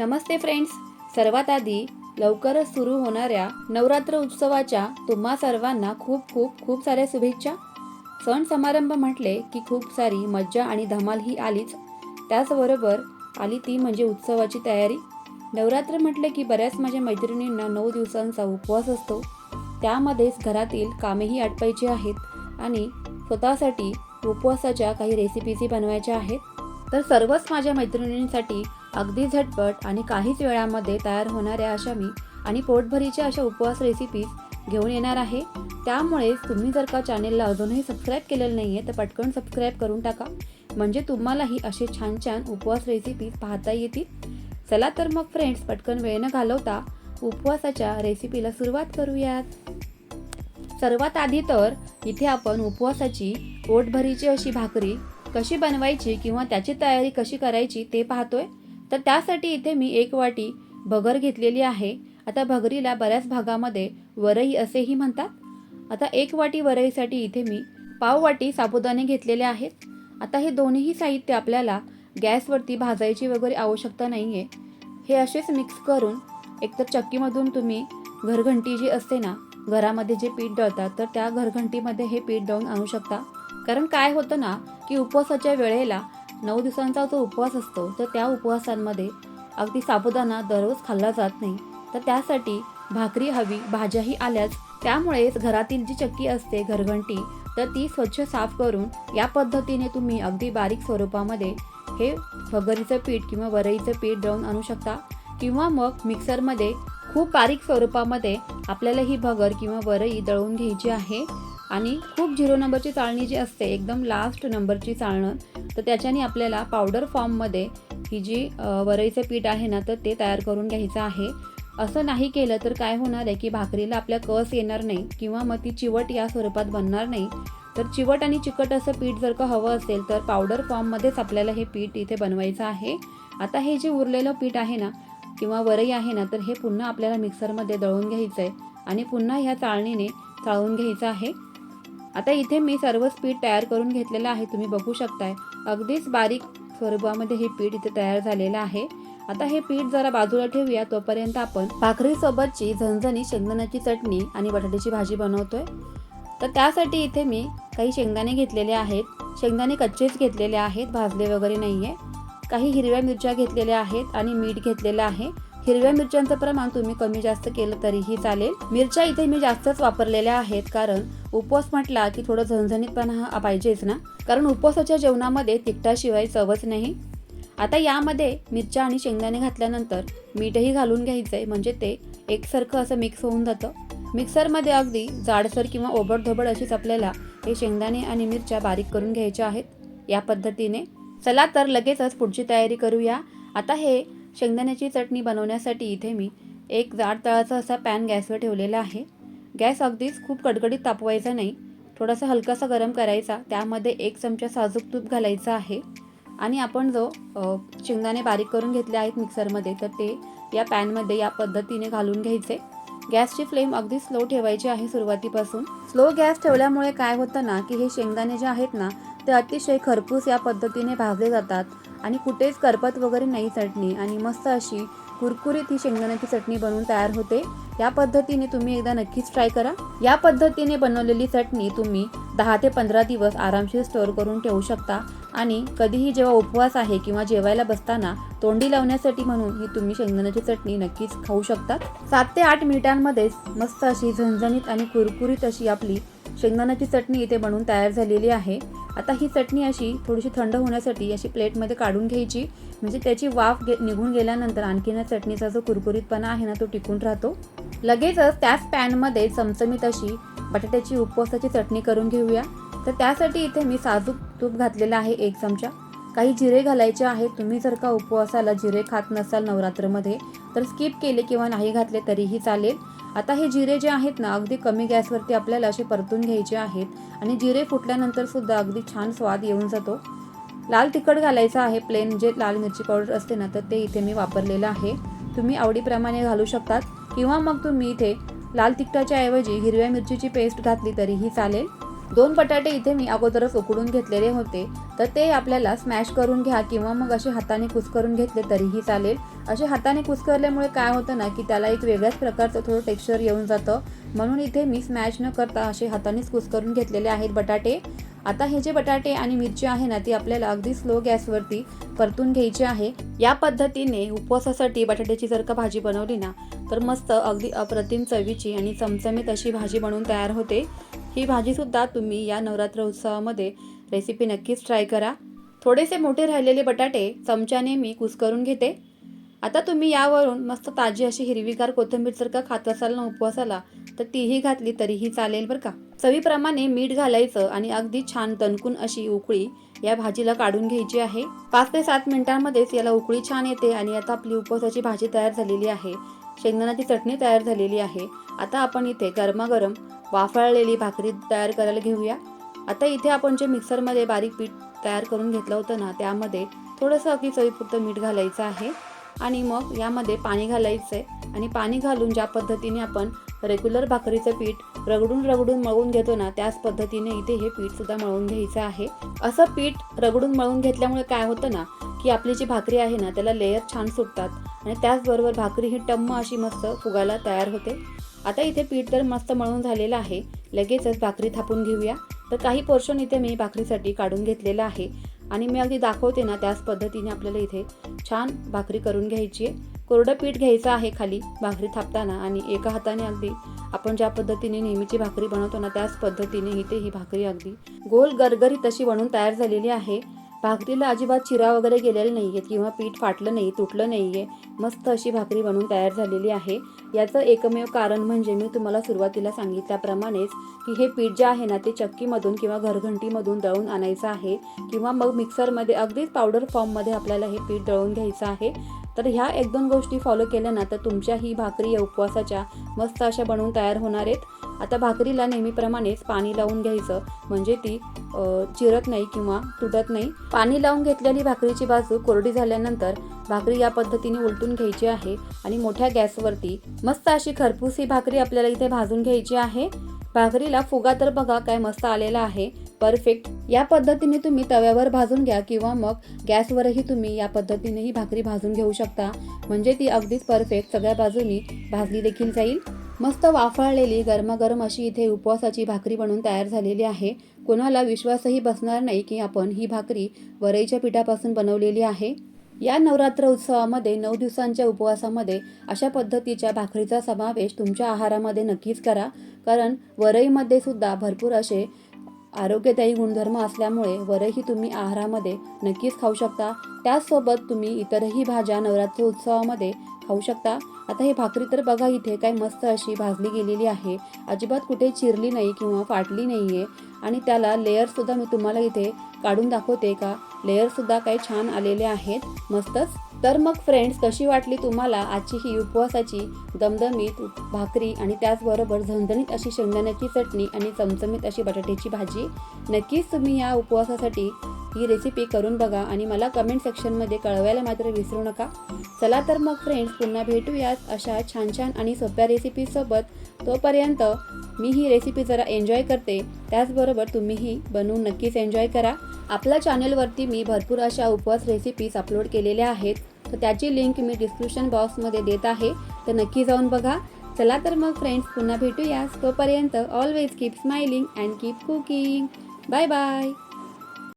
नमस्ते friends. सर्वात आधी लवकरच सुरू होणाऱ्या नवरात्र उत्सवाच्या तुम्हा सर्वांना खूप खूप खूप साऱ्या शुभेच्छा. सण समारंभ म्हटले की खूप सारी मज्जा आणि धमाल ही आलीच. त्याचबरोबर आली ती म्हणजे उत्सवाची तयारी. नवरात्र म्हटले की बऱ्याच माझ्या मैत्रिणींना नऊ दिवसांचा उपवास असतो. त्यामध्येच घरातील कामेही आटपायची आहेत आणि स्वतःसाठी उपवासाच्या काही रेसिपीजही बनवायच्या आहेत. तर सर्वच माझ्या मैत्रिणींसाठी अगदी झटपट आणि काहीच वेळामध्ये तयार होणाऱ्या अशा मी आणि पोटभरीच्या अशा उपवास रेसिपीज घेऊन येणार आहे. त्यामुळेच तुम्ही जर का चॅनेलला अजूनही सबस्क्राईब केलेलं नाही आहे तर पटकन सबस्क्राईब करून टाका. म्हणजे तुम्हालाही असे छान छान उपवास रेसिपीज पाहता येतील. चला तर मग फ्रेंड्स पटकन वेळ न घालवता उपवासाच्या रेसिपीला सुरुवात करूयात. सर्वात आधी तर इथे आपण उपवासाची पोटभरीची अशी भाकरी कशी बनवायची किंवा त्याची तयारी कशी करायची ते पाहतोय. तर त्यासाठी इथे मी एक वाटी भगर घेतलेली आहे. आता भगरीला बऱ्याच भागामध्ये वरई असेही म्हणतात. आता एक वाटी वरईसाठी इथे मी पाव वाटी साबुदाणे घेतलेले आहेत. आता हे दोन्ही साहित्य आपल्याला गॅसवरती भाजायची वगैरे आवश्यकता नाही आहे हे असेच मिक्स करून एकतर चक्कीमधून तुम्ही घरघंटी जी असते ना घरामध्ये जे पीठ दळतात तर त्या घरघंटीमध्ये हे पीठ दळून आणू शकता. कारण काय होतं ना की उपवासाच्या वेळेला नऊ दिवसांचा जो उपवास असतो तर त्या उपवासांमध्ये अगदी साबुदाणा दररोज खाल्ला जात नाही. तर त्यासाठी भाकरी हवी भाज्याही आल्याच. त्यामुळेच घरातील जी चक्की असते घरघंटी तर ती स्वच्छ साफ करून या पद्धतीने तुम्ही अगदी बारीक स्वरूपामध्ये हे भगरीचं पीठ किंवा वरईचं पीठ दळून आणू शकता. किंवा मग मिक्सरमध्ये खूप बारीक स्वरूपामध्ये आपल्याला ही भगर किंवा वरई दळून घ्यायची आहे. आणि खूप झिरो नंबरची चाळणी जी असते एकदम लास्ट नंबरची चाळणं तर त्याच्याने आपल्याला पावडर फॉर्ममध्ये ही जी वरईचं पीठ आहे ना तर ते तयार करून घ्यायचं आहे. असं नाही केलं तर काय होणार आहे की भाकरीला आपल्या कस येणार नाही किंवा मग ती चिवट या स्वरूपात बनणार नाही. तर चिवट आणि चिकट असं पीठ जर का हवं असेल तर पावडर फॉर्ममध्येच आपल्याला हे पीठ इथे बनवायचं आहे. आता हे जे उरलेलं पीठ आहे ना किंवा वरई आहे ना तर हे पुन्हा आपल्याला मिक्सरमध्ये दळून घ्यायचं आहे आणि पुन्हा ह्या चाळणीने चाळून घ्यायचं आहे. आता इथे मी सर्वच पीठ तयार करून घेतलेलं आहे तुम्ही बघू शकताय. अगदीच बारीक स्वरूपामध्ये हे पीठ इथे तयार झालेलं आहे. आता हे पीठ जरा बाजूला ठेवूया तोपर्यंत आपण भाकरीसोबतची झणझणी शेंगदाण्याची चटणी आणि बटाट्याची भाजी बनवतोय. तर त्यासाठी इथे मी काही शेंगदाणे घेतलेले आहेत. शेंगदाणे कच्चेच घेतलेले आहेत भाजले वगैरे नाही आहे काही हिरव्या मिरच्या घेतलेल्या आहेत आणि मीठ घेतलेलं आहे. हिरव्या मिरच्यांचं प्रमाण तुम्ही कमी जास्त केलं तरीही चालेल. मिरच्या इथे मी जास्तच वापरलेल्या आहेत कारण उपवास म्हटला की थोडं झणझणीतपणा हा पाहिजेच ना? कारण उपवासाच्या जेवणामध्ये तिखटाशिवाय चवच नाही. आता यामध्ये मिरच्या आणि शेंगदाणे घातल्यानंतर मीठही घालून घ्यायचं आहे म्हणजे ते एकसारखं असं मिक्स होऊन जातं. मिक्सरमध्ये अगदी जाडसर किंवा ओबडधोबड अशीच आपल्याला हे शेंगदाणे आणि मिरच्या बारीक करून घ्यायच्या आहेत. या पद्धतीने. चला तर लगेचच पुढची तयारी करूया. आता हे शेंगदाण्याची चटणी बनवण्यासाठी इथे मी एक जाड तळाचा असा पॅन गॅसवर ठेवलेला आहे. गॅस अगदीच खूप कडकडीत तापवायचा नाही. थोडासा हलकासा गरम करायचा. त्यामध्ये एक चमचा साजूक तूप घालायचा आहे. आणि आपण जो शेंगदाणे बारीक करून घेतले आहेत मिक्सरमध्ये तर ते या पॅनमध्ये या पद्धतीने घालून घ्यायचे. गॅसची फ्लेम अगदी स्लो ठेवायची आहे सुरुवातीपासून. स्लो गॅस ठेवल्यामुळे काय होतं ना की हे शेंगदाणे जे आहेत ना ते अतिशय खरपूस या पद्धतीने भाजले जातात. आणि कुठेच करपत वगैरे नाही चटणी. आणि मस्त अशी कुरकुरीत ही शेंगदाण्याची चटणी बनवून तयार होते. या पद्धतीने तुम्ही एकदा नक्कीच ट्राय करा. या पद्धतीने बनवलेली चटणी तुम्ही दहा ते पंधरा दिवस आरामशीर स्टोअर करून ठेवू शकता. आणि कधीही जेव्हा उपवास आहे किंवा जेवायला बसताना तोंडी लावण्यासाठी म्हणून ही तुम्ही शेंगदाण्याची चटणी नक्कीच खाऊ शकतात सात ते आठ मिनिटांमध्येच मस्त अशी झणझणीत आणि कुरकुरीत अशी आपली शेंगदाण्याची चटणी इथे बनवून तयार झालेली आहे. आता ही चटणी अशी थोडीशी थंड होण्यासाठी अशी प्लेटमध्ये काढून घ्यायची. म्हणजे त्याची वाफ गे निघून गेल्यानंतर आणखीन या चटणीचा जो कुरकुरीतपणा आहे ना तो टिकून राहतो. लगेचच त्याच पॅनमध्ये चमचमीत अशी बटाट्याची उपवासाची चटणी करून घेऊया. तर त्यासाठी इथे मी साजूक तूप घातलेलं आहे एक चमचा. काही जिरे घालायचे आहेत. तुम्ही जर का उपवासाला जिरे खात नसाल नवरात्रमध्ये तर स्किप केले किंवा नाही घातले तरीही चालेल. आता हे जिरे जे आहेत ना अगदी कमी गॅसवरती आपल्याला असे परतून घ्यायचे आहेत. आणि जिरे फुटल्यानंतर सुद्धा अगदी छान स्वाद येऊन जातो. लाल तिखट घालायचं आहे प्लेन जे लाल मिरची पावडर असते ना तर ते इथे मी वापरलेलं आहे. तुम्ही आवडीप्रमाणे घालू शकतात. किंवा मग तुम्ही इथे लाल तिखटाच्या ऐवजी हिरव्या मिरचीची पेस्ट घातली तरीही चालेल. दोन बटाटे इथे मी अगोदरच उकडून घेतलेले होते. तर ते आपल्याला स्मॅश करून घ्या किंवा मग असे हाताने कुस्करून घेतले तरीही चालेल. असे हाताने कुस्करल्यामुळे काय होतं ना की त्याला एक वेगळ्याच प्रकारचं थोडं टेक्स्चर येऊन जातं. म्हणून इथे मी स्मॅश न करता असे हातानेच कुस्करून घेतलेले आहेत बटाटे. आता हे जे बटाटे आणि मिरची आहे ना ती आपल्याला अगदी स्लो गॅसवरती परतून घ्यायची आहे. या पद्धतीने उपवासासाठी बटाट्याची जर का भाजी बनवली ना तर मस्त अगदी अप्रतिम चवीची आणि चमचमीत अशी भाजी बनवून तयार होते. ही भाजीसुद्धा तुम्ही या नवरात्र उत्सवामध्ये रेसिपी नक्कीच ट्राय करा. थोडेसे मोठे राहिलेले बटाटे चमच्याने मी कुस्करून घेते. आता तुम्ही यावरून मस्त ताजी अशी हिरवीगार कोथिंबीर जर का खात असाल ना उपवासाला तर तीही घातली तरीही चालेल बरं का. चवीप्रमाणे मीठ घालायचं आणि अगदी छान तणकून अशी उकळी या भाजीला काढून घ्यायची आहे. पाच ते सात मिनिटांमध्येच याला उकळी छान येते आणि आता आपली उपवासाची भाजी तयार झालेली आहे. शेंगदाण्याची चटणी तयार झालेली आहे. आता आपण इथे गरमागरम वाफळलेली भाकरी तयार करायला घेऊया. आता इथे आपण जे मिक्सरमध्ये बारीक पीठ तयार करून घेतलं होतं ना त्यामध्ये थोडंसं अगदी चवीपुरतं मीठ घालायचं आहे. आणि मग यामध्ये पाणी घालायचं आहे आणि पाणी घालून ज्या पद्धतीने आपण रेग्युलर भाकरीचं पीठ रगडून रगडून मळून घेतो ना त्याच पद्धतीने इथे हे पीठसुद्धा मळून घ्यायचं आहे. असं पीठ रगडून मळून घेतल्यामुळे काय होतं ना की आपली जी भाकरी आहे ना त्याला लेयर छान सुटतात आणि त्याचबरोबर भाकरी ही टम्म अशी मस्त फुगायला तयार होते. आता इथे पीठ तर मस्त मळून झालेलं आहे. लगेचच भाकरी थापून घेऊया. तर काही पोर्शन इथे मी भाकरीसाठी काढून घेतलेलं आहे. आणि मी अगदी दाखवते ना त्याच पद्धतीने आपल्याला इथे छान भाकरी करून घ्यायची आहे. कोरडं पीठ घ्यायचं आहे खाली भाकरी थापताना आणि एका हाताने अगदी आपण ज्या पद्धतीने नेहमीची भाकरी बनवतो ना त्याच पद्धतीने इथे ही भाकरी अगदी गोल गरगरीत तशी बनवून तयार झालेली आहे. भाकरीला अजिबात चिरा वगैरे गेलेला नाही आहेत किंवा पीठ फाटलं नाही तुटलं नाही आहे मस्त अशी भाकरी बनवून तयार झालेली आहे. याचं एकमेव कारण म्हणजे मी तुम्हाला सुरुवातीला सांगितल्याप्रमाणेच की हे पीठ जे आहे ना ते चक्कीमधून किंवा घरघंटीमधून दळून आणायचं आहे. किंवा मग मिक्सरमध्ये अगदीच पावडर फॉर्ममध्ये आपल्याला हे पीठ दळून घ्यायचं आहे. तर ह्या एक दोन गोष्टी फॉलो केल्या ना तर तुमच्या ही भाकरी या उपवासाच्या मस्त अशा बनवून तयार होणार आहेत. आता भाकरीला नेहमीप्रमाणेच पाणी लावून घ्यायचं. म्हणजे ती चिरत नाही किंवा तुटत नाही. पाणी लावून घेतलेली भाकरीची बाजू कोरडी झाल्यानंतर भाकरी या पद्धतीने उलटून घ्यायची आहे. आणि मोठ्या गॅसवरती मस्त अशी खरपूस ही भाकरी आपल्याला इथे भाजून घ्यायची आहे. भाकरीला फुगा तर बघा काय मस्त आलेला आहे. परफेक्ट या पद्धतीने तुम्ही तव्यावर भाजून घ्या किंवा मग गॅसवरही तुम्ही या पद्धतीने ही भाकरी भाजून घेऊ शकता. म्हणजे ती अगदीच परफेक्ट सगळ्या बाजूनी भाजली देखील जाईल. मस्त वाफाळलेली गरमागरम अशी इथे उपवासाची भाकरी बनवून तयार झालेली आहे. कोणाला विश्वासही बसणार नाही की आपण ही भाकरी वरईच्या पिठापासून बनवलेली आहे. या नवरात्र उत्सवामध्ये नऊ दिवसांच्या उपवासामध्ये अशा पद्धतीच्या भाकरीचा समावेश तुमच्या आहारामध्ये नक्कीच करा. कारण वरईमध्ये सुद्धा भरपूर असे आरोग्यदायी गुणधर्म असल्यामुळे वरही तुम्ही आहारामध्ये नक्कीच खाऊ शकता. त्याचसोबत तुम्ही इतरही भाज्या नवरात्र उत्सवामध्ये खाऊ शकता. आता हे भाकरी तर बघा इथे काय मस्त अशी भाजली गेलेली आहे. अजिबात कुठे चिरली नाही किंवा फाटली नाही आहे आणि त्याला लेअरसुद्धा मी तुम्हाला इथे काढून दाखवते का? लेअरसुद्धा काही छान आलेले आहेत. मस्तच. तर मग फ्रेंड्स कशी वाटली तुम्हाला आजची ही उपवासाची दमदमीत भाकरी आणि त्याचबरोबर झणझणीत अशी शेंगदाण्याची चटणी आणि चमचमीत अशी बटाट्याची भाजी? नक्कीच तुम्ही या उपवासासाठी ही रेसिपी करून बघा आणि मला कमेंट सेक्शनमध्ये कळवायला मात्र विसरू नका. चला तर मग फ्रेंड्स पुन्हा भेटूयात अशा छान छान आणि सोप्या रेसिपीसोबत तोपर्यंत मी ही रेसिपी जरा एन्जॉय करते. त्याचबरोबर तुम्हीही बनवून नक्कीच एन्जॉय करा. आपल्या चॅनलवरती मी भरपूर अशा उपवास रेसिपीज अपलोड केलेल्या आहेत. तर त्याची लिंक मी डिस्क्रिप्शन बॉक्समध्ये देत आहे. तर नक्की जाऊन बघा. चला तर मग फ्रेंड्स पुन्हा भेटूयास तोपर्यंत always keep smiling and keep cooking bye bye